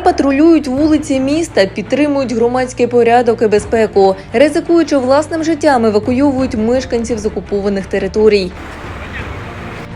Патрулюють вулиці міста, підтримують громадський порядок і безпеку, ризикуючи власним життям, евакуйовують мешканців з окупованих територій.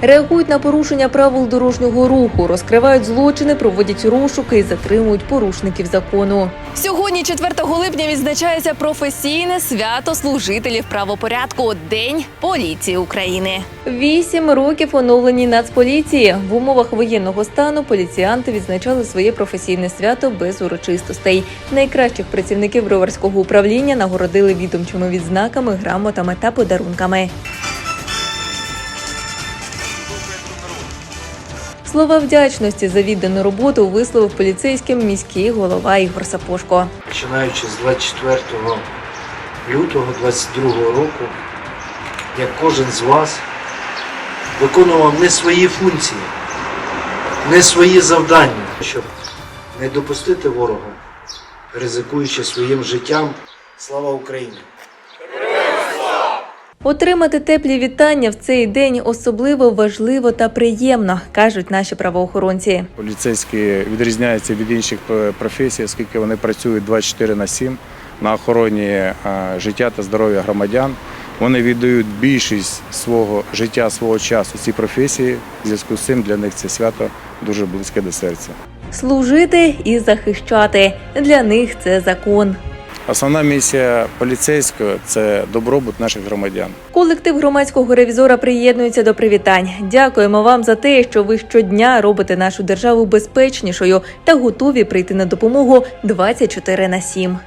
Реагують на порушення правил дорожнього руху, розкривають злочини, проводять розшуки і затримують порушників закону. Сьогодні, 4 липня, відзначається професійне свято служителів правопорядку День поліції України. Вісім років оновленій Нацполіції в умовах воєнного стану поліціянти відзначали своє професійне свято без урочистостей. Найкращих працівників броварського управління нагородили відомчими відзнаками, грамотами та подарунками. Слова вдячності за віддану роботу висловив поліцейським міський голова Ігор Сапошко. починаючи з 24 лютого 22 року, як кожен з вас виконував не свої функції, не свої завдання, щоб не допустити ворога, ризикуючи своїм життям. Слава Україні! Отримати теплі вітання в цей день особливо важливо та приємно, кажуть наші правоохоронці. Поліцейські відрізняються від інших е, професій, оскільки вони працюють 24 на 7 на охороні е, життя та здоров'я громадян. Вони віддають більшість свого життя, свого часу цій професії. В зв'язку з цим для них це свято дуже близьке до серця. Служити і захищати для них це закон. Основна місія поліцейського це добробут наших громадян. Колектив громадського ревізора приєднується до привітань. Дякуємо вам за те, що ви щодня робите нашу державу безпечнішою та готові прийти на допомогу 24 на 7.